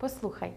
Послухай,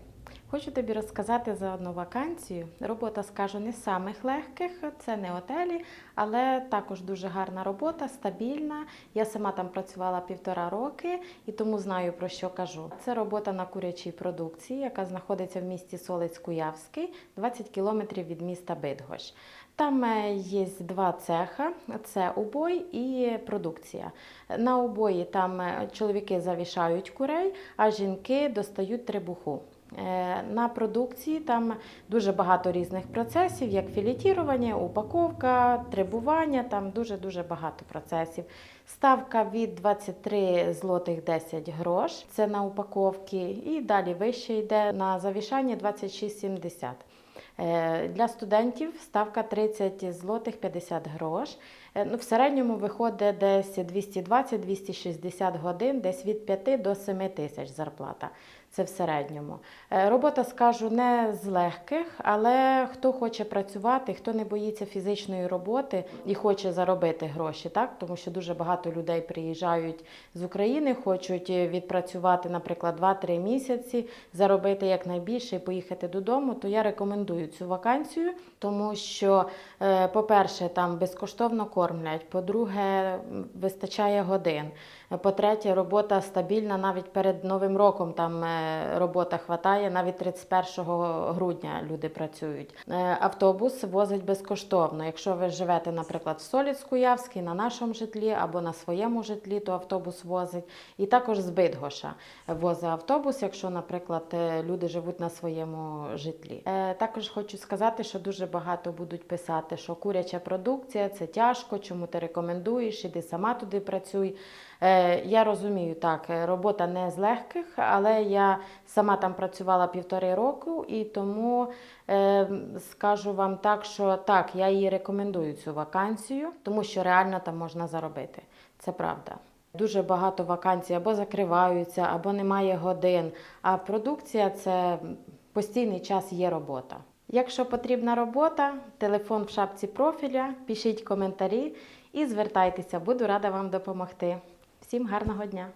хочу тобі розказати за одну вакансію. Робота, скажу, не з самих легких, це не отелі, але також дуже гарна робота, стабільна. Я сама там працювала півтора роки і тому знаю про що кажу. Це робота на курячій продукції, яка знаходиться в місті Солець-Куявський, 20 кілометрів від міста Бидгощ. Там е, є два цеха: це убой і продукція. На убої там е, чоловіки завішають курей, а жінки достають требуху. Е, На продукції там дуже багато різних процесів, як філетірування, упаковка, требування, там дуже-дуже багато процесів. Ставка від 23 злотих 10 грош, це на упаковки, і далі вище йде на завішання 26,70. Е, Для студентів ставка 30 злотих 50 грош. Е, Ну, в середньому виходить десь 220-260 годин, десь від 5 до 7 тисяч зарплата. Це в середньому. Е, Робота, скажу, не з легких, але хто хоче працювати, хто не боїться фізичної роботи і хоче заробити гроші, так? тому що дуже багато людей приїжджають з України, хочуть е, відпрацювати, наприклад, 2-3 місяці, заробити якнайбільше і поїхати додому, то я рекомендую цю вакансію, тому що, по-перше, там безкоштовно кормлять, по-друге, вистачає годин. По-третє, робота стабільна навіть перед Новим роком там е, робота хватає, навіть 31 грудня люди працюють. Е, Автобус возить безкоштовно. Якщо ви живете, наприклад, в Соліцьку-Явській, на нашому житлі або на своєму житлі, то автобус возить. І також з Бидгоша возить автобус, якщо, наприклад, е, люди живуть на своєму житлі. Також хочу сказати, що дуже багато будуть писати, що куряча продукція це тяжко, чому ти рекомендуєш, іди сама туди працюй. Е, Я розумію, так, е, робота не з легких, але я сама там працювала півтори року, і тому е, скажу вам так, що так, я її рекомендую цю вакансію, тому що реально там можна заробити. Це правда. Дуже багато вакансій або закриваються, або немає годин. А продукція це постійний час є робота. Якщо потрібна робота, телефон в шапці профіля, пишіть коментарі і звертайтеся, буду рада вам допомогти. Всім гарного дня!